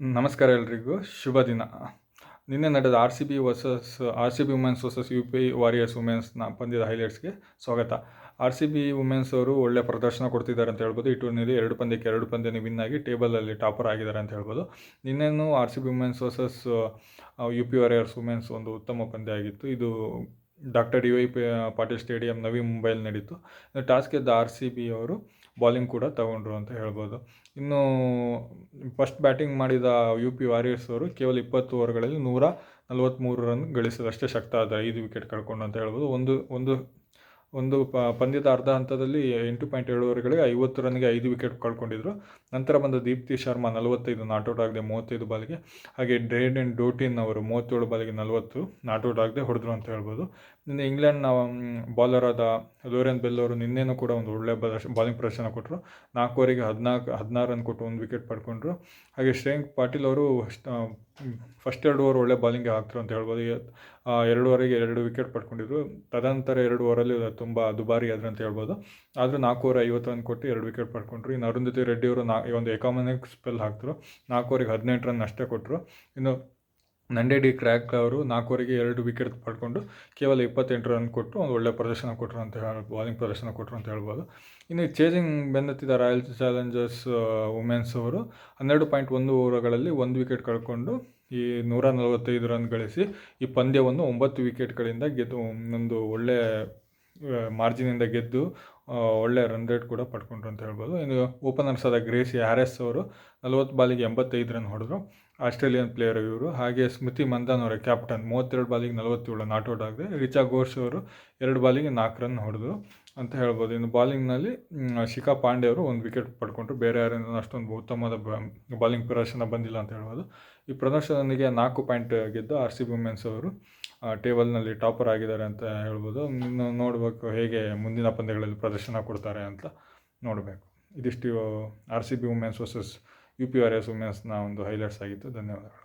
ನಮಸ್ಕಾರ ಎಲ್ರಿಗೂ. ಶುಭ ದಿನ. ನಿನ್ನೆ ನಡೆದ R C B versus R C B womens versus U P warriors ವುಮೆನ್ಸ್ನ ಪಂದ್ಯದ ಹೈಲೈಟ್ಸ್ಗೆ ಸ್ವಾಗತ. ಆರ್ ಸಿ ಬಿ ವುಮೆನ್ಸ್ ಅವರು ಒಳ್ಳೆ ಪ್ರದರ್ಶನ ಕೊಡ್ತಿದ್ದಾರೆ ಅಂತ ಹೇಳ್ಬೋದು. ಈ ಟೂರ್ನಿಲಿ ಎರಡು ಪಂದ್ಯಕ್ಕೆ ಎರಡು ಪಂದ್ಯನೇ ವಿನ್ ಆಗಿ ಟೇಬಲಲ್ಲಿ ಟಾಪರ್ ಆಗಿದ್ದಾರೆ ಅಂತ ಹೇಳ್ಬೋದು. ನಿನ್ನೆನೂ R C B womens versus U P warriors womens ಒಂದು ಉತ್ತಮ ಪಂದ್ಯ ಆಗಿತ್ತು. ಇದು doctor D Y Patil stadium Navi ಮುಂಬೈಲಿ ನಡೀತು. ಟಾಸ್ ಗೆದ್ದ ಆರ್ ಸಿ ಬಿ ಅವರು ಬಾಲಿಂಗ್ ಕೂಡ ತಗೊಂಡ್ರು ಅಂತ ಹೇಳ್ಬೋದು. ಇನ್ನು ಫಸ್ಟ್ ಬ್ಯಾಟಿಂಗ್ ಮಾಡಿದ ಯು ಪಿ ವಾರಿಯರ್ಸ್ ಅವರು ಕೇವಲ ಇಪ್ಪತ್ತು ಓವರ್ಗಳಲ್ಲಿ ನೂರ ನಲವತ್ತ್ಮೂರು ರನ್ ಗಳಿಸಿದಷ್ಟೇ ಶಕ್ತ ಆದ ಐದು ವಿಕೆಟ್ ಕಳ್ಕೊಂಡು ಅಂತ ಹೇಳ್ಬೋದು. ಒಂದು ಒಂದು ಒಂದು ಪ, ಪಂದ್ಯದ ಅರ್ಧ ಹಂತದಲ್ಲಿ ಎಂಟು ಪಾಯಿಂಟ್ ಏಳು ಓವರ್ಗಳಿಗೆ ಐವತ್ತು ರನ್ಗೆ ಐದು ವಿಕೆಟ್ ಕಳ್ಕೊಂಡಿದ್ರು. ನಂತರ ಬಂದ ದೀಪ್ತಿ ಶರ್ಮಾ ನಲವತ್ತೈದು ನಾಟ್ಔಟ್ ಆಗದೆ ಮೂವತ್ತೈದು ಬಾಲಿಗೆ. ಹಾಗೆ ಡ್ರೇಡ್ ಆ್ಯಂಡ್ ಡೋಟಿನ್ ಅವರು ಮೂವತ್ತೇಳು ಬಾಲಿಗೆ ನಲವತ್ತು ನಾಟ್ಔಟ್ ಆಗದೆ ಹೊಡೆದ್ರು ಅಂತ ಹೇಳ್ಬೋದು. ನಿನ್ನೆ ಇಂಗ್ಲೆಂಡ್ನ ಬಾಲರ್ ಆದ ಲೋರೆನ್ ಬೆಲ್ ಅವರು ನಿನ್ನೆನೂ ಕೂಡ ಒಂದು ಒಳ್ಳೆ ಬಾಲಿಂಗ್ ಪ್ರದರ್ಶನ ಕೊಟ್ಟರು ನಾಲ್ಕು ಓವರಿಗೆ ಹದಿನಾಲ್ಕು, ಹದಿನಾರು ರನ್ ಕೊಟ್ಟು ಒಂದು ವಿಕೆಟ್ ಪಡ್ಕೊಂಡ್ರು. ಹಾಗೆ ಶ್ರೇಯಾಂಕ್ ಪಾಟೀಲ್ ಅವರು ಫಸ್ಟ್ ಎರಡು ಓವರ್ ಒಳ್ಳೆ ಬಾಲಿಂಗ್ಗೆ ಹಾಕ್ತರು ಅಂತ ಹೇಳ್ಬೋದು. ಎರಡೂವರೆಗೆ ಎರಡು ವಿಕೆಟ್ ಪಡ್ಕೊಂಡಿದ್ರು. ತದನಂತರ ಎರಡು ಓವರಲ್ಲಿ ತುಂಬ ದುಬಾರಿ ಆದ್ರು ಅಂತ ಹೇಳ್ಬೋದು. ಆದರೂ ನಾಲ್ಕು ಓವರ್ ಐವತ್ತು ರನ್ ಕೊಟ್ಟು ಎರಡು ವಿಕೆಟ್ ಪಡ್ಕೊಂಡ್ರು. ಇನ್ನು ಅರುಂಧತಿ ರೆಡ್ಡಿ ಅವರು ನಾ ಒಂದು ಎಕಾಮನಿಕ್ ಸ್ಪೆಲ್ ಹಾಕ್ತರು ನಾಲ್ಕು ಓವರಿಗೆ ಹದಿನೆಂಟು ರನ್ ಅಷ್ಟೇ ಕೊಟ್ಟರು ಇನ್ನು ನಂಡೆ ಡಿ ಕ್ರ್ಯಾಕ್ ಅವರು ನಾಲ್ಕುವರೆಗೆ ಎರಡು ವಿಕೆಟ್ ಪಡ್ಕೊಂಡು ಕೇವಲ ಇಪ್ಪತ್ತೆಂಟು ರನ್ ಕೊಟ್ಟು ಒಂದು ಒಳ್ಳೆ ಪ್ರದರ್ಶನ ಕೊಟ್ಟರು ಅಂತ ಹೇಳಿ ಬಾಲಿಂಗ್ ಪ್ರದರ್ಶನ ಕೊಟ್ಟರು ಅಂತ ಹೇಳ್ಬೋದು. ಇನ್ನು ಚೇಸಿಂಗ್ ಬೆನ್ನತ್ತಿದ ರಾಯಲ್ ಚಾಲೆಂಜರ್ಸ್ ವುಮೆನ್ಸ್ ಅವರು ಹನ್ನೆರಡು ಪಾಯಿಂಟ್ ಒಂದು ಓವರ್ಗಳಲ್ಲಿ ಒಂದು ವಿಕೆಟ್ ಕಳ್ಕೊಂಡು ಈ ನೂರ ನಲವತ್ತೈದು ರನ್ ಗಳಿಸಿ ಈ ಪಂದ್ಯವನ್ನು ಒಂಬತ್ತು ವಿಕೆಟ್ಗಳಿಂದ ಗೆದ್ದು ಒಂದು ಒಳ್ಳೆ ಮಾರ್ಜಿನಿಂದ ಗೆದ್ದು ಒಳ್ಳೆ ರನ್ ರೇಟ್ ಕೂಡ ಪಡ್ಕೊಂಡ್ರು ಅಂತ ಹೇಳ್ಬೋದು. ಇನ್ನು ಓಪನರ್ಸ್ ಆದ ಗ್ರೇಸಿ ಹ್ಯಾರೆಸ್ ಅವರು ನಲವತ್ತು ಬಾಲಿಗೆ ಎಂಬತ್ತೈದು ರನ್ ಹೊಡೆದ್ರು. ಆಸ್ಟ್ರೇಲಿಯನ್ ಪ್ಲೇಯರ್ ಇವರು. ಹಾಗೆ ಸ್ಮೃತಿ ಮಂದನ್ ಅವರ ಕ್ಯಾಪ್ಟನ್ ಮೂವತ್ತೆರಡು ಬಾಲಿಗೆ ನಲವತ್ತೇಳು ನಾಟ್ಔಟ್ ಆಗಿದೆ ರಿಚಾ ಘೋಷ್ ಅವರು ಎರಡು ಬಾಲಿಗೆ ನಾಲ್ಕು ರನ್ ಹೊಡೆದು ಅಂತ ಹೇಳ್ಬೋದು. ಇನ್ನು ಬಾಲಿಂಗ್ನಲ್ಲಿ ಶಿಖಾ ಪಾಂಡೆ ಅವರು ಒಂದು ವಿಕೆಟ್ ಪಡ್ಕೊಂಡ್ರು. ಬೇರೆ ಯಾರಿಂದ ಅಷ್ಟೊಂದು ಉತ್ತಮವಾದ ಬಾಲಿಂಗ್ ಪ್ರದರ್ಶನ ಬಂದಿಲ್ಲ ಅಂತ ಹೇಳ್ಬೋದು. ಈ ಪ್ರದರ್ಶನದೊಂದಿಗೆ ನಾಲ್ಕು ಪಾಯಿಂಟ್ ಗೆದ್ದು ಆರ್ ಸಿ ವುಮೆನ್ಸ್ ಅವರು ಟೇಬಲ್ನಲ್ಲಿ ಟಾಪರ್ ಆಗಿದ್ದಾರೆ ಅಂತ ಹೇಳ್ಬೋದು. ಇನ್ನು ನೋಡಬೇಕು ಹೇಗೆ ಮುಂದಿನ ಪಂದ್ಯಗಳಲ್ಲಿ ಪ್ರದರ್ಶನ ಕೊಡ್ತಾರೆ ಅಂತ ನೋಡಬೇಕು. ಇದಿಷ್ಟು, R C B womens versus U P R S ವುಮೆನ್ಸ್ನ ಒಂದು ಹೈಲೈಟ್ಸ್ ಆಗಿತ್ತು. ಧನ್ಯವಾದಗಳು.